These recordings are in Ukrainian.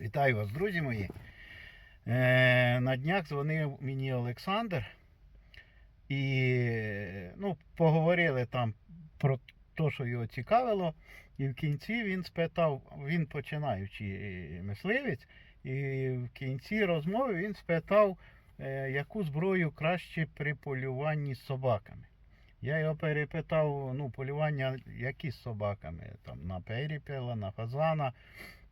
Вітаю вас, друзі мої. Е, на днях дзвонив мені Олександр і ну, поговорили там про те, що його цікавило. І в кінці він спитав, він починаючий мисливець, і в кінці розмови він спитав, е, яку зброю краще при полюванні з собаками. Я його перепитав, ну, полювання які з собаками? Там, на перепіла, на фазана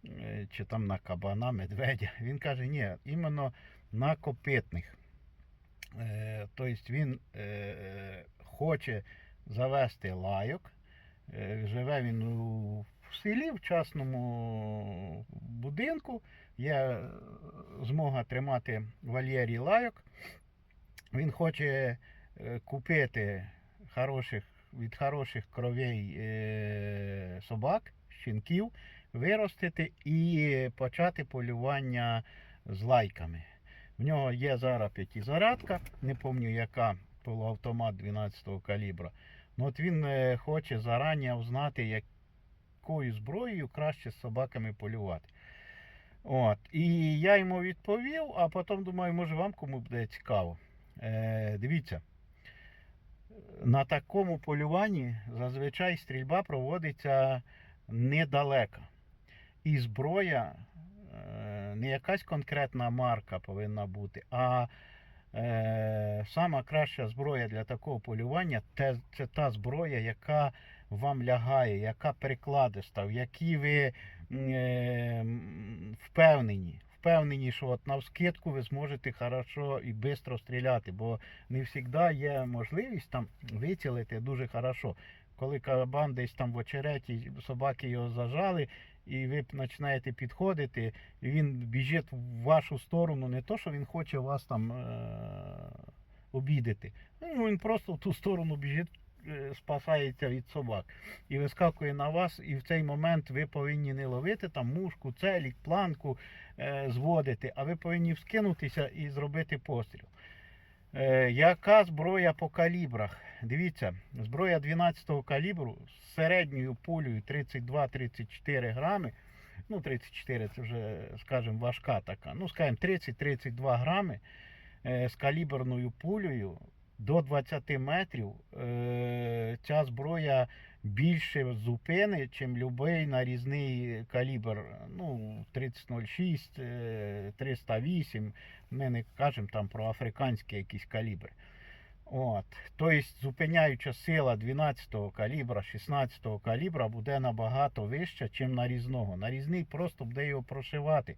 е, чи там на кабана, медведя. Він каже, ні, іменно на копитних. Е, Тобто він е, хоче завести лайок. Живе він у в селі, в частному будинку. Є змога тримати вольєрі лайок. Він хоче купити хороших, від хороших кровей е, собак, щенків, виростити і почати полювання з лайками. В нього є зараз п'ятизарядка, не пам'ятаю яка полуавтомат 12-го калібра. Ну от він е, хоче зарані узнати, якою зброєю краще з собаками полювати. От. І я йому відповів, а потім думаю, може вам кому буде цікаво. Е, дивіться, на такому полюванні зазвичай стрільба проводиться недалеко. І зброя е, не якась конкретна марка повинна бути, а е, сама краща зброя для такого полювання те, це та зброя, яка вам лягає, яка прикладиста, в якій ви е, впевнені. Впевнені, що от навскидку ви зможете хорошо і швидко стріляти, бо не завжди є можливість там вицілити дуже хорошо. Коли кабан десь там в очереті, собаки його зажали, і ви починаєте підходити, і він біжить в вашу сторону, не то, що він хоче вас там е- обідати. Ну, він просто в ту сторону біжить, спасається від собак і вискакує на вас, і в цей момент ви повинні не ловити там мушку, целік, планку е, зводити, а ви повинні вскинутися і зробити постріл. Е, яка зброя по калібрах? Дивіться, зброя 12-го калібру з середньою пулею 32-34 грами. Ну, 34 це вже, скажімо, важка така. Ну, скажімо, 30-32 грами е, з каліберною пулею до 20 метрів. Е, ця зброя більше зупини, ніж будь-який нарізний калібр. Ну, 3006, е, 308. Ми не кажемо там про африканські якісь калібри. От. Тобто зупиняюча сила 12-го калібра, 16-го калібра буде набагато вища, ніж нарізного. Нарізний просто буде його прошивати.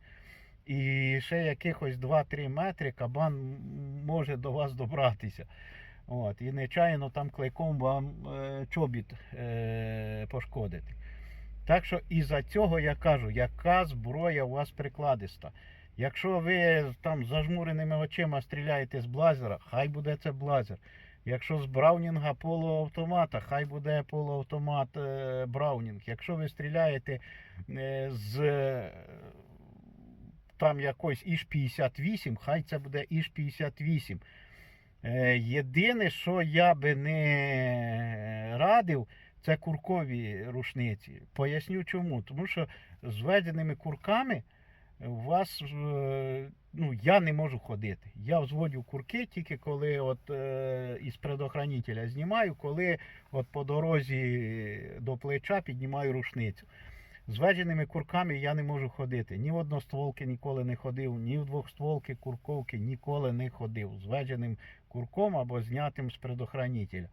І ще якихось 2-3 метри кабан може до вас добратися. От. І нечаянно там клейком вам е, чобіт е, пошкодити. Так що із-за цього я кажу, яка зброя у вас прикладиста. Якщо ви там зажмуреними очима стріляєте з блазера, хай буде це блазер. Якщо з Браунінга полуавтомата, хай буде полуавтомат е, Браунінг. Якщо ви стріляєте е, з там якось Іж 58, хай це буде Іж 58. Е, єдине, що я би не радив, це куркові рушниці. Поясню чому. Тому що з введеними курками у вас е, ну, я не можу ходити. Я взводю курки тільки коли от, е, із предохранителя знімаю, коли от по дорозі до плеча піднімаю рушницю. З веденими курками я не можу ходити. Ні в одностволки ніколи не ходив, ні в двохстволки курковки ніколи не ходив. З веденим курком або знятим з предохранителя.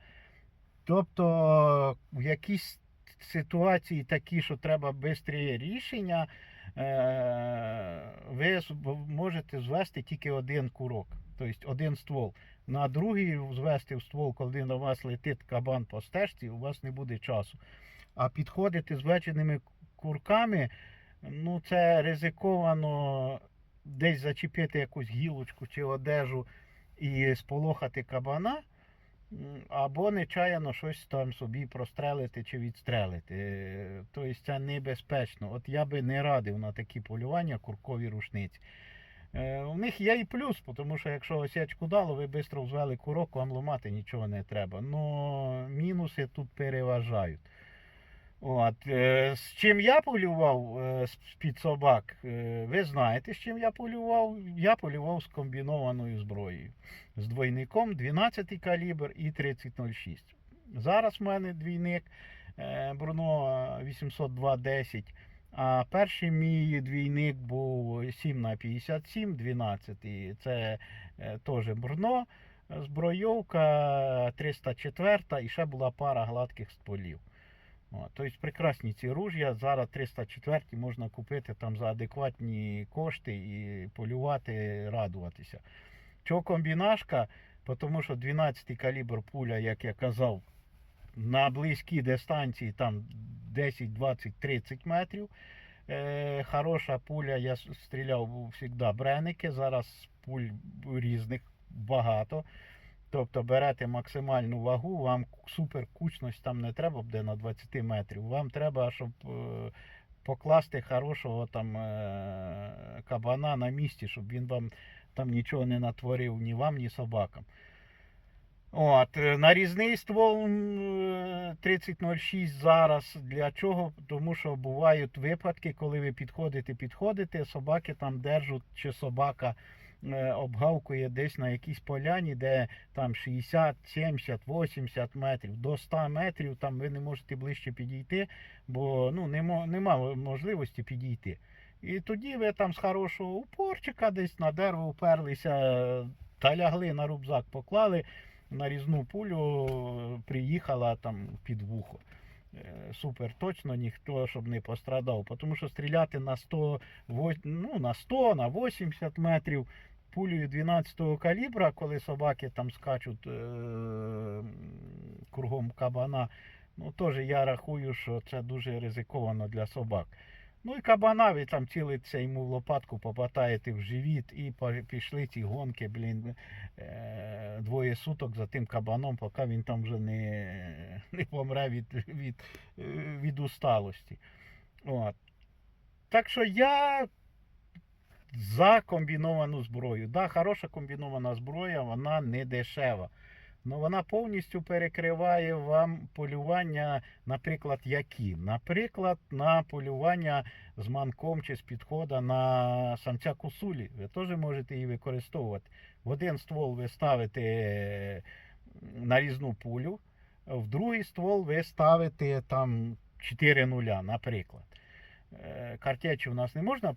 Тобто в якійсь ситуації такі, що треба швидке рішення, е, ви можете звести тільки один курок, тобто один ствол. На другий звести в ствол, коли на вас летить кабан по стежці, у вас не буде часу. А підходити з веченими курками, ну це ризиковано десь зачепити якусь гілочку чи одежу і сполохати кабана. Або нечаянно щось там собі прострелити чи відстрелити. Е, Тобто це небезпечно. От я би не радив на такі полювання куркові рушниці. Е, У них є і плюс, тому що якщо осячку дало, ви швидко взвели курок, вам ламати нічого не треба. Но мінуси тут переважають. От, е, з чим я полював е, під собак, е, ви знаєте, з чим я полював? Я полював з комбінованою зброєю. З двойником 12 калібр і 3006. Зараз в мене двійник Бруно 802.10. А перший мій двійник був 7 на 57 12. Це теж Бруно, збройовка 304 і ще була пара гладких стволів. Тобто прекрасні ці руж'я. Зараз 304 можна купити там за адекватні кошти і полювати, радуватися. Чого комбінашка? Тому що 12 калібр пуля, як я казав, на близькій дистанції там 10, 20, 30 метрів. Е, хороша пуля, я стріляв завжди бреники, зараз пуль різних багато. Тобто берете максимальну вагу, вам супер кучність там не треба буде на 20 метрів. Вам треба, щоб е, покласти хорошого там е, кабана на місці, щоб він вам там нічого не натворив ні вам, ні собакам. От, е, нарізний ствол е, 3006 зараз. Для чого? Тому що бувають випадки, коли ви підходите, підходите, собаки там держать, чи собака обгавкує десь на якійсь поляні, де там 60, 70, 80 метрів, до 100 метрів, там ви не можете ближче підійти, бо ну, нема, можливості підійти. І тоді ви там з хорошого упорчика десь на дерево вперлися е, та лягли на рюкзак, поклали нарізну пулю, е, приїхала там під вухо. Е, Супер точно ніхто щоб не пострадав. Тому що стріляти на 100, ну, на 100, на 80 метрів пулею 12-го калібра, коли собаки там скачуть е, кругом кабана, ну теж я рахую, що це дуже ризиковано для собак. Ну і кабана, ви там цілиться йому в лопатку, попадаєте в живіт і пішли ці гонки, блін, е, двоє суток за тим кабаном, поки він там вже не, не помре від, від, е, від усталості. От. Так що я за комбіновану зброю. Да, хороша комбінована зброя, вона не дешева. Ну, вона повністю перекриває вам полювання, наприклад, які? Наприклад, на полювання з манком чи з підхода на самця косулі. Ви теж можете її використовувати. В один ствол ви ставите е, нарізну пулю, в другий ствол ви ставите там 4 нуля, наприклад. Е, Картечі у нас не можна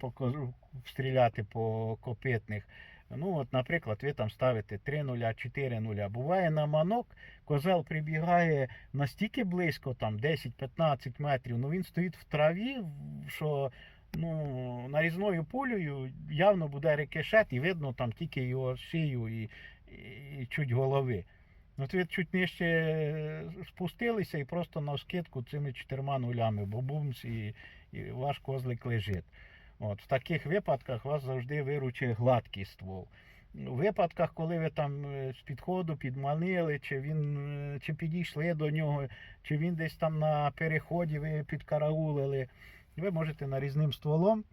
стріляти по копитних. Ну, от, наприклад, ви там ставите 3 нуля, 4 нуля. Буває на манок, козел прибігає настільки близько, там 10-15 метрів, ну він стоїть в траві, що ну, нарізною пулею явно буде рикошет, і видно там тільки його шию і, і, чуть голови. От ви чуть нижче е, спустилися і просто на скидку цими чотирма нулями, бо бумс і, і ваш козлик лежить. От, в таких випадках вас завжди виручить гладкий ствол. У випадках, коли ви там е, з підходу підманили, чи він е, чи підійшли до нього, чи він десь там на переході ви підкараулили, ви можете нарізним стволом.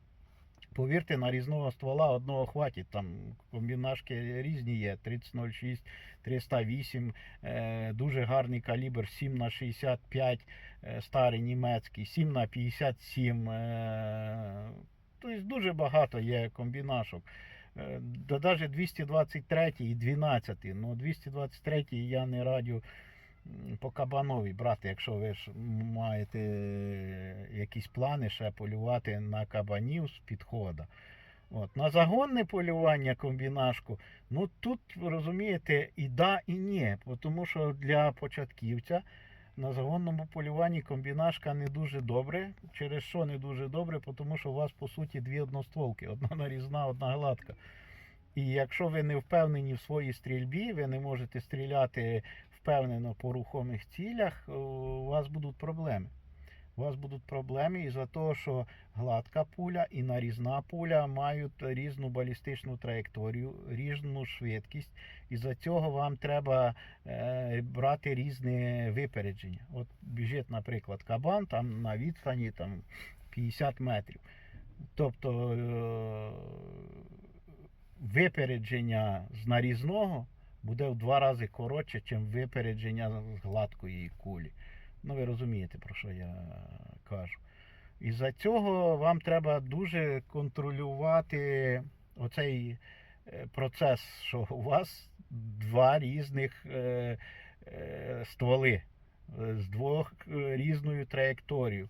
Повірте, нарізного ствола одного хватить. Там комбінашки різні є. 3006, 308, е, дуже гарний калібр 7 на 65 е, старий німецький, 7 на 57. Е, тобто дуже багато є комбінашок. Навіть 223 і 12. Ну, 223 я не радю по кабанові брати, якщо ви ж маєте е, якісь плани ще полювати на кабанів з підходу. От. На загонне полювання комбінашку, ну тут розумієте, і да, і ні. Тому що для початківця на загонному полюванні комбінашка не дуже добре. Через що не дуже добре? Тому що у вас по суті дві одностволки: одна нарізна, одна гладка. І якщо ви не впевнені в своїй стрільбі, ви не можете стріляти впевнено по рухомих цілях, у вас будуть проблеми. У вас будуть проблеми із-за того, що гладка пуля і нарізна пуля мають різну балістичну траєкторію, різну швидкість. І за цього вам треба е, брати різне випередження. От біжить, наприклад, кабан там на відстані там, 50 метрів. Тобто е, випередження з нарізного буде в два рази коротше, ніж випередження з гладкої кулі. Ну, ви розумієте, про що я кажу. І за цього вам треба дуже контролювати оцей е, процес, що у вас два різних е, е, стволи з двох різною траєкторією,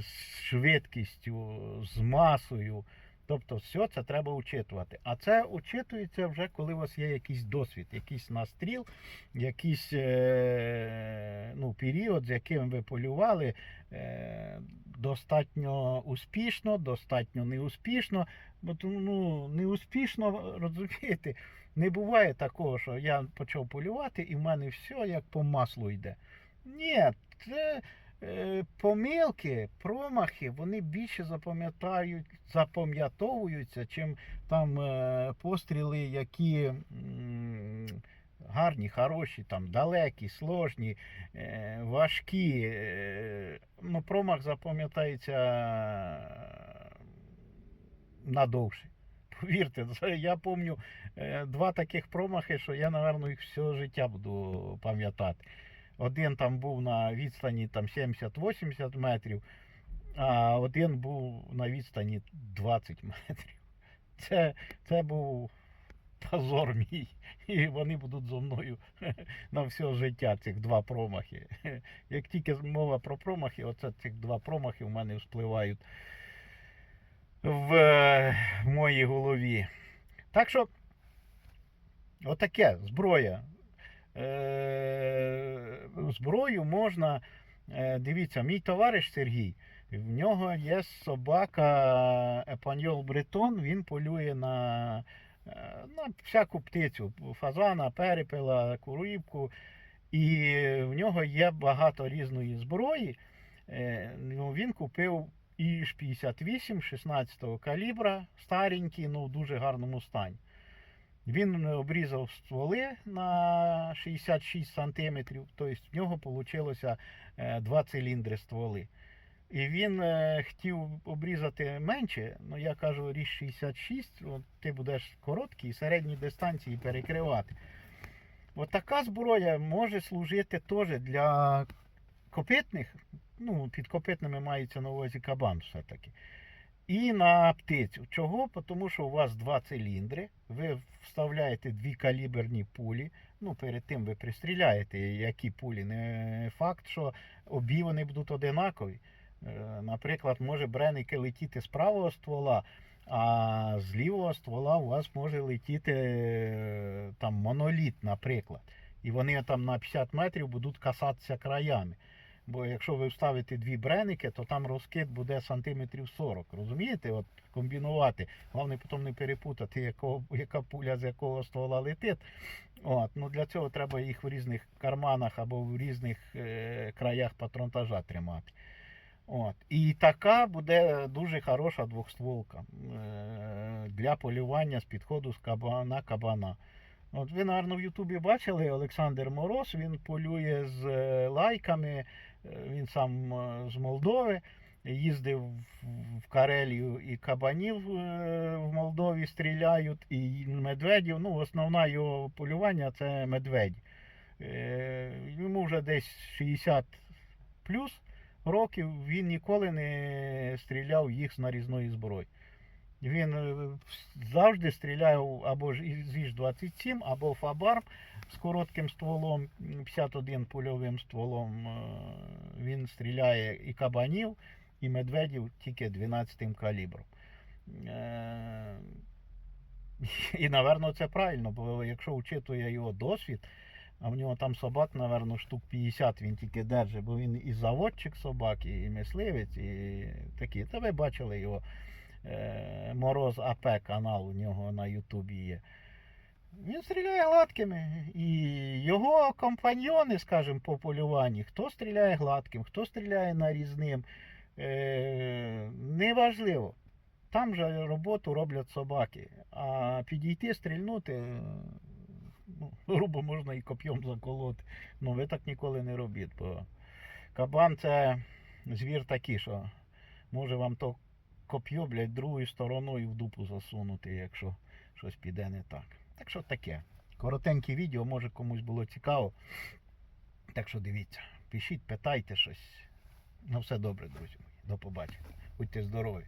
з швидкістю, з масою. Тобто, все це треба учитувати. А це учитується вже, коли у вас є якийсь досвід, якийсь настріл, якийсь е, ну, період, з яким ви полювали е, достатньо успішно, достатньо неуспішно. Бо ну, неуспішно, розумієте, не буває такого, що я почав полювати і в мене все як по маслу йде. Ні, це помилки, промахи, вони більше запам'ятають, запам'ятовуються, чим там е, постріли, які гарні, хороші, там, далекі, сложні, е, важкі. Е, ну, промах запам'ятається надовше. Повірте, я пам'ятаю е, два таких промахи, що я, напевно, їх все життя буду пам'ятати. Один там був на відстані там 70-80 метрів, а один був на відстані 20 метрів. Це, це був позор мій. І вони будуть зо мною на все життя, цих два промахи. Як тільки мова про промахи, оце цих два промахи в мене вспливають в е, моїй голові. Так що, отаке зброя. Е, зброю можна. е, Дивіться, мій товариш Сергій, в нього є собака Епаньол Бретон, він полює на, е, на всяку птицю, фазана, перепела, курівку. І в нього є багато різної зброї. Ну, він купив іж 58 16 калібра, старенький, ну в дуже гарному стані. Він обрізав стволи на 66 см, тобто в нього вийшло два циліндри стволи. І він е, хотів обрізати менше, ну я кажу, ріж 66, от ти будеш короткий, середні дистанції перекривати. От така зброя може служити теж для копитних, ну, під копитними мається на увазі кабан все-таки. І на птицю. Чого? Тому що у вас два циліндри, ви вставляєте дві каліберні пулі. Ну, перед тим ви пристріляєте, які пулі. Не факт, що обі вони будуть одинакові. Е, Наприклад, може бреники летіти з правого ствола, а з лівого ствола у вас може летіти е, там моноліт, наприклад. І вони там на 50 метрів будуть касатися краями. Бо якщо ви вставите дві бреники, то там розкид буде сантиметрів 40. Розумієте? От комбінувати. Головне потім не перепутати, якого, яка пуля з якого ствола летить. От, ну Для цього треба їх в різних карманах або в різних е, краях патронтажа тримати. От. І така буде дуже хороша двохстволка е, для полювання з підходу з кабана кабана. От ви, напевно, в Ютубі бачили Олександр Мороз, він полює з е, лайками, він сам е, з Молдови, їздив в- Карелію і кабанів е, в Молдові стріляють, і медведів. Ну, основне його полювання це медведі. Е, Йому вже десь 60 плюс років, він ніколи не стріляв їх з нарізної зброї. Він е, завжди стріляв або ж із Іж-27, або Фабарм з коротким стволом, 51 польовим стволом. е, Він стріляє і кабанів, і медведів тільки 12-м калібром. Е, І, напевно, це правильно, бо якщо учитує його досвід, а в нього там собак, напевно, штук 50 він тільки держить, бо він і заводчик собак, і мисливець, і такі. Та ви бачили його Мороз АП канал у нього на Ютубі є. Він стріляє гладкими. І його компаньйони, скажімо, по полюванні, хто стріляє гладким, хто стріляє нарізним, е, неважливо. Там же роботу роблять собаки. А підійти, стрільнути, е, ну, грубо можна і коп'єм заколоти. Ну ви так ніколи не робіть, бо кабан це звір такий, що може вам то коп'є, блядь, другою стороною в дупу засунути, якщо щось піде не так. Так що таке. Коротеньке відео, може комусь було цікаво. Так що дивіться. Пишіть, питайте щось. Ну все добре, друзі. мої. До побачення. Будьте здорові.